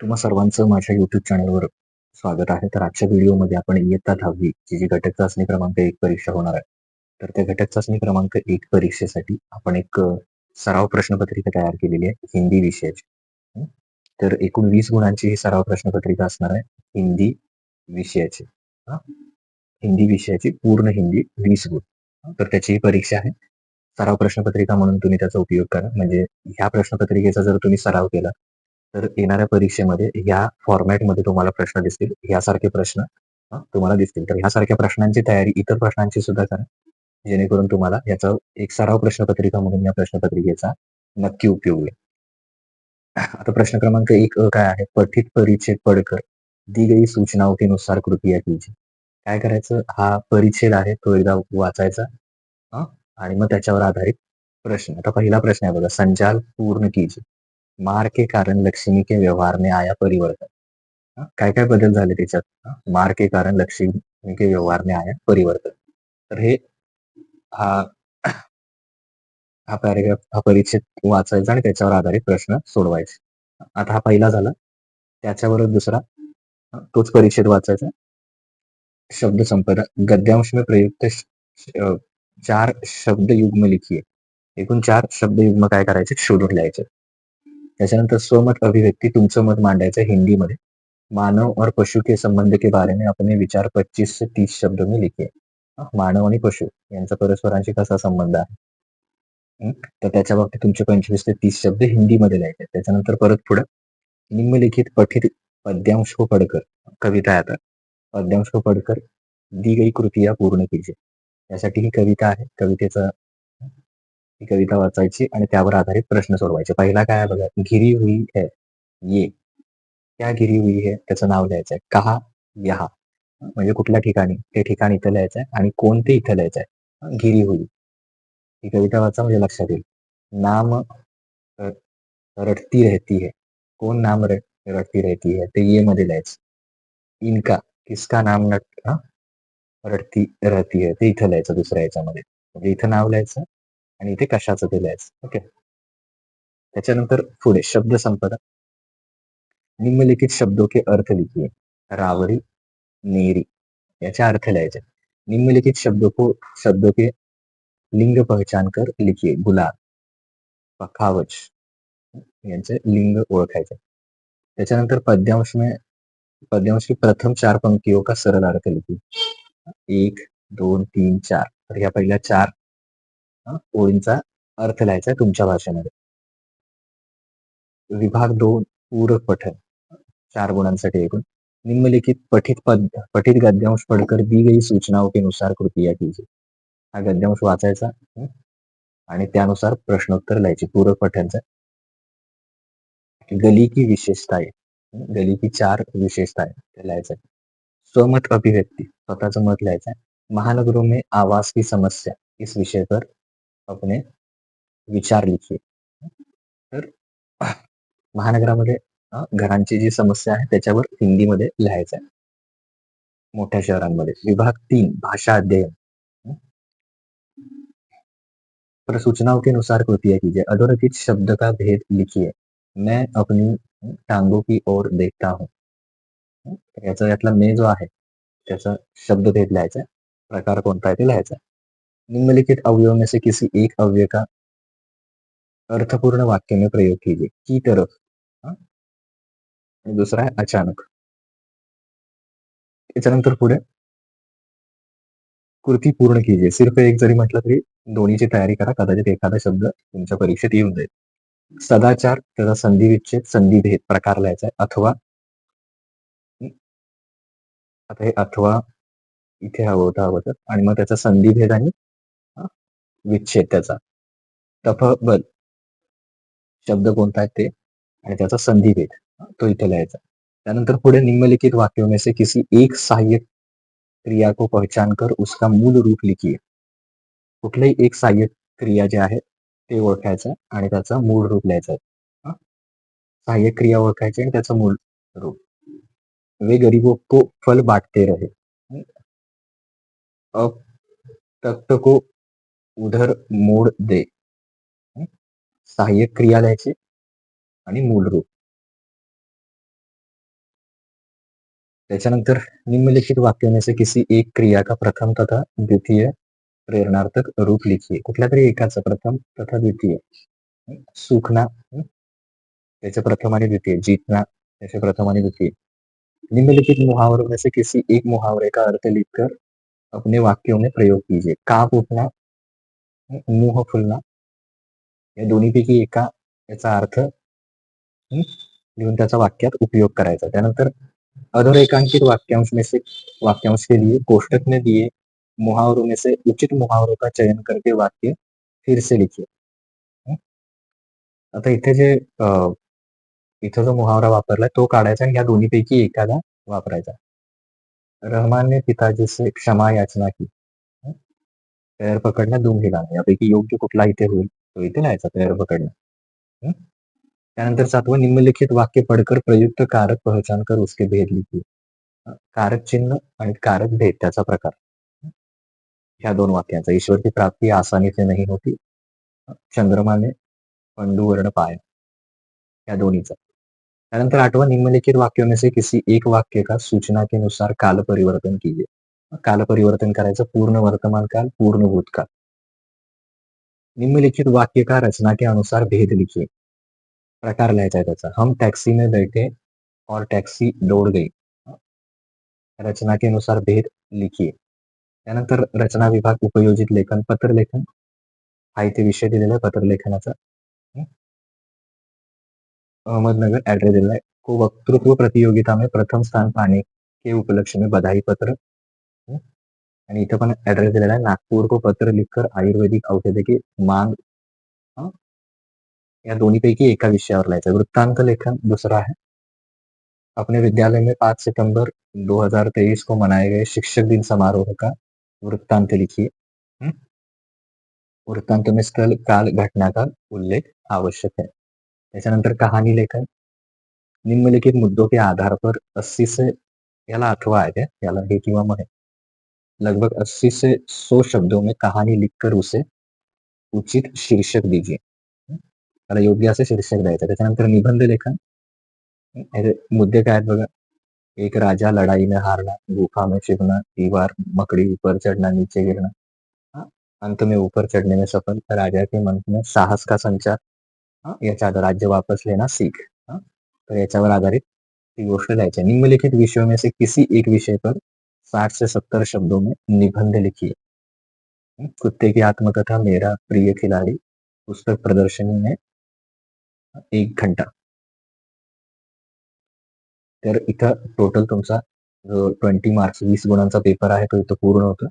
तुम्हा सर्वांचं माझ्या युट्यूब चॅनलवर स्वागत आहे. तर आजच्या व्हिडिओमध्ये आपण इयत्ता दहावी जी जी घटक चाचणी क्रमांक एक परीक्षा होणार आहे. तर त्या घटक चाचणी क्रमांक एक परीक्षेसाठी आपण एक सराव प्रश्नपत्रिका तयार केलेली आहे हिंदी विषयाची. तर एकूण वीस गुणांची ही सराव प्रश्नपत्रिका असणार आहे हिंदी विषयाची. हिंदी विषयाची पूर्ण हिंदी वीस गुण. तर त्याची ही परीक्षा आहे. सराव प्रश्नपत्रिका म्हणून तुम्ही त्याचा उपयोग करा. म्हणजे ह्या प्रश्नपत्रिकेचा जर तुम्ही सराव केला, तर येणाऱ्या परीक्षेमध्ये ह्या फॉर्मॅटमध्ये तुम्हाला प्रश्न दिसतील. यासारखे प्रश्न तुम्हाला दिसतील. तर ह्यासारख्या प्रश्नांची तयारी इतर प्रश्नांची सुद्धा करा. जेणेकरून तुम्हाला याचा एक सराव प्रश्नपत्रिका म्हणून या प्रश्नपत्रिकेचा नक्की उपयोग होईल. आता प्रश्न क्रमांक एक काय आहे? पठित परिच्छेद पडकर दी गई सूचनाओं के अनुसार कीजिए. काय करायचं? हा परिच्छेद आहे तो एकदा वाचायचा. आणि मग त्याच्यावर आधारित प्रश्न. आता पहिला प्रश्न आहे बघा. संचाल पूर्ण कीजिए. मार के कारण लक्ष्मी के व्यवहार में आया परिवर्तन. काय-काय बदल झाले त्याच्यात? मार के कारण लक्ष्मी के व्यवहार में आया परिवर्तन. तर हे हा हा पॅरेग्राफ हा परिच्छेद वाचायचा आणि त्याच्यावर आधारित प्रश्न सोडवायचे. आता हा पहिला झाला. त्याच्याबरोबर दुसरा तोच परिच्छेद वाचायचा. शब्द संपदा गद्यांश में प्रयुक्त चार शब्द युग्म लिखिए. एकूण चार शब्द युग्म काय करायचे? शोधून लिहायचे. त्याच्यानंतर स्वमत अभिव्यक्ती तुमचं मत मांडायचं हिंदीमध्ये. मानव और पशु के संबंध के बारे में अपने विचार 25 से 30 शब्द में लिखिए. मानव आणि पशु यांचा परस्परांशी कसा संबंध आहे? तर त्याच्या बाबतीत तुमचे 25 ते तीस शब्द हिंदीमध्ये लिहायचे. त्याच्यानंतर परत पुढं निम्नलिखित पठित पद्यांश को पडकर कविता आहे आता. पद्यांश हो को दी गई कृती या पूर्ण कीजिए. यासाठी ही कविता आहे. कवितेचा ही कविता वाचायची आणि त्यावर आधारित प्रश्न सोडवायचे. पहिला काय आहे बघा. गिरी हुई है ये. क्या गिरी हुई है? त्याचं नाव लिहायचंय कहा? यहाँ. म्हणजे कुठल्या ठिकाणी? ते ठिकाण इथं लिहायचंय आणि कोणते इथं लिहायचंय गिरी हुई. ही कविता वाचा म्हणजे लक्षात येईल. नाम रटती रहती है. कोण नाम रट रटती रहती है? ते ये मध्ये लिहायचं. इनका किसका नाम नट रटती रहती है. ते इथं लिहायचं दुसऱ्या याच्यामध्ये म्हणजे इथं नाव लिहायचं आणि इथे कशाचं दिलं आहे ओके. त्याच्यानंतर पुढे शब्द संपदा. निम्नलिखित शब्दों के अर्थ लिखिए. रावरी नेरी याचे अर्थ लिहायचे. निम्नलिखित शब्दों को शब्दों के लिंग पहचान कर लिखिए. गुलाब, पखावच यांचे लिंग ओळखायचे. त्याच्यानंतर पद्यांश में पद्यांश की प्रथम चार पंक्तियों का सरल अर्थ लिखिए. 1, 2, 3, 4 तर ह्या पहिल्या चार ओळींचा अर्थ लिहायचा तुमच्या भाषेमध्ये. विभाग दोन पूरक पठन चार गुणांसाठी एकूण. निम्नलिखित पठित पद पठित गद्यांश पडकर दी गई सूचनाओं के कृती या कीजिए. हा गद्यांश वाचायचा आणि त्यानुसार प्रश्नोत्तर लिहायची. पूरक पठ्यांचा गली की आहे गली की 4 विशेषताएं ते लिहायचं आहे. स्वमत अभिव्यक्ती स्वतःचं मत लिहायचं आहे. महानगरों में आवास की समस्या इस विषय पर अपने विचार लिखिए. तर महानगरामध्ये घरांची जी समस्या आहे त्याच्यावर हिंदीमध्ये लिहायचं आहे. मोठ्या शहरांमध्ये. विभाग तीन भाषा अध्ययन. पर सूचनाओं के अनुसार कृतियाँ कीजिए. अधोरेखित शब्द का भेद लिखिए. मैं अपनी टांगों की ओर देखता हूँ. याचा यातला मे जो आहे त्याचा शब्दभेद लिहायचा प्रकार कोणता आहे ते लिहायचा निम्नलिखित अवयव में से किसी एक अव्यय का अर्थपूर्ण वाक्य में प्रयोग कीजिए. की तरफ दूसरा है दुसरा आहे अचानक. त्याच्यानंतर पुढे कृती पूर्ण कीजिए. सिर्फ एक जरी म्हटलं तरी दोन्हीची तयारी करा. कदाचित एखादा शब्द तुमच्या परीक्षेत येऊन जाईल. सदाचार त्याचा संधिविच्छेद, संधिभेद प्रकार लिहायचा आहे. अथवा आता हे अथवा इथे हवं होतं हवं तर आणि मग त्याचा संधिभेद आणि विच्छेद त्याचा. तफबल शब्द कोणता आहे ते आणि त्याचा संधिभेद हां, तो इथे लिहायचा. त्यानंतर पुढे निम्नलिखित वाक्यों में से किसी एक सहाय्यक क्रिया को पहचान कर उसका मूल रूप लिखिए. कुठलीही एक सहाय्यक क्रिया जे आहे ते ओळखायचं आणि त्याचं मूळ रूप लिहायचं सहाय्यक क्रिया ओळखायची आणि त्याचं मूळ रूप. वे गरीबों को फल बांटते रहे. हं. तख्त को उधर मोड़ दे. सहाय्यक क्रिया लिहायची आणि मूल रूप. त्याच्यानंतर निम्नलिखित वाक्य में से किसी एक क्रिया का प्रथम तथा द्वितीय प्रेरणार्थक रूप लिखिए. कुठल्या तरी एकाचं प्रथम तथा द्वितीय. सुखना त्याचे प्रथम आणि द्वितीय. जीतना त्याचे प्रथम आणि द्वितीय. निम्नलिखित मुहावरों में से किसी एक मुहावरे का अर्थ लिखकर अपने वाक्यों में प्रयोग कीजिए. काप उठना मुंह फुलना या दोन्हीपैकी एका याचा अर्थ लिहून त्याचा वाक्यात उपयोग करायचा. त्यानंतर अधोरेखांकित वाक्यांश में से वाक्यांश के लिए कोष्टक ने दिए मुहावरों में से उचित मुहावरों का चयन करके वाक्य फिर से लिखिए. आता इथे जे इथं जो मुहावरा वापरलाय तो काढायचा आणि या दोन्हीपैकी एकाला वापरायचा. रहमानने पिताजी से क्षमा याचना की पैर पकडणं दोन हिलाना यापैकी योग्य कुठला इथे होईल तो इथे लिहायचा पैर पकडणं त्यानंतर सातवं निम्नलिखित वाक्य पडकर प्रयुक्त कारक पहचान कर उसके भेद लिखी. कारक चिन्ह आणि कारक भेद त्याचा प्रकार. ह्या दोन वाक्यांचा. ईश्वर की प्राप्ती आसानीचे नाही होती. चंद्रमाने पंडुवर्ण पाय. या दोन्हीचा. त्यानंतर आठवा निम्नलिखित वाक्यों में से किसी एक वाक्य का सूचना के अनुसार काल परिवर्तन कीजिए. काल परिवर्तन करायचं पूर्ण वर्तमान काल पूर्ण भूतकाळ निम्नलिखित वाक्य का रचना के अनुसार भेद लिखिए प्रकार लिहायचा आहे त्याचा. हम टॅक्सी में बैठे और टॅक्सी दौड़ गई. रचना के अनुसार भेद लिखिए त्यानंतर रचना विभाग उपयोजित लेखन पत्रलेखन हा इथे विषय दिलेला आहे पत्रलेखनाचा अहमदनगर ऍड्रेस दिलेला आहे. को वक्तृत्व प्रतियोगिता में प्रथम स्थान पाने के उपलक्ष्य में बधाई पत्र. आणि इथं पण ऍड्रेस दिलेला आहे. नागपूर को पत्र लिखकर आयुर्वेदिक औषधे की मांग? या दोन्हीपैकी एका विषयावर लिहायचं वृत्तांत लेखन दुसरा है अपने विद्यालय में 5 सितंबर 2023 को मनाए गए शिक्षक दिन समारोह का वृत्तांत लिखिए? वृत्तांत में स्थल, काल, घटना का उल्लेख आवश्यक है। त्याच्यानंतर कहानी लेखन, निम्नलिखित मुद्दों के आधार पर 80 से याला अथवा आहे याला हे किंवा मग लगभग 80 से 100 शब्दों में कहानी लिखकर उसे उचित शीर्षक दीजिए। हं? त्याला योग्य असे शीर्षक द्यायचं त्याच्यानंतर निबंध लेखन मुद्दे काय आहेत बघा एक राजा लढाई में हारना गुफा में छिपना दीवार मकड़ी ऊपर चढ़ना नीचे गिरना। अंत में ऊपर चढ़ने में सफल राजा के मन में साहस का संचार। याच्या आधार राज्य वापस लेना सीख। तर याच्यावर आधारित ती गोष्ट लिहायची निम्नलिखित विषयों में से किसी एक विषय पर साठ से 70 शब्दों में निबंध लिखिए हं, कुत्ते की आत्मकथा मेरा प्रिय खिलाड़ी पुस्तक प्रदर्शनी में एक घंटा। तर इथं टोटल तुमचा जो ट्वेंटी मार्क्स वीस गुणांचा पेपर आहे तो इथं पूर्ण होतो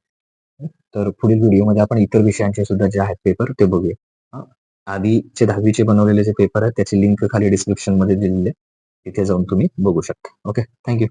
तर पुढील व्हिडिओमध्ये आपण इतर विषयांचे सुद्धा जे आहेत पेपर ते बघूया. आधीचे दहावीचे बनवलेले जे पेपर आहेत त्याची लिंक खाली डिस्क्रिप्शनमध्ये दिलेली आहे. तिथे जाऊन तुम्ही बघू शकता. Okay thank you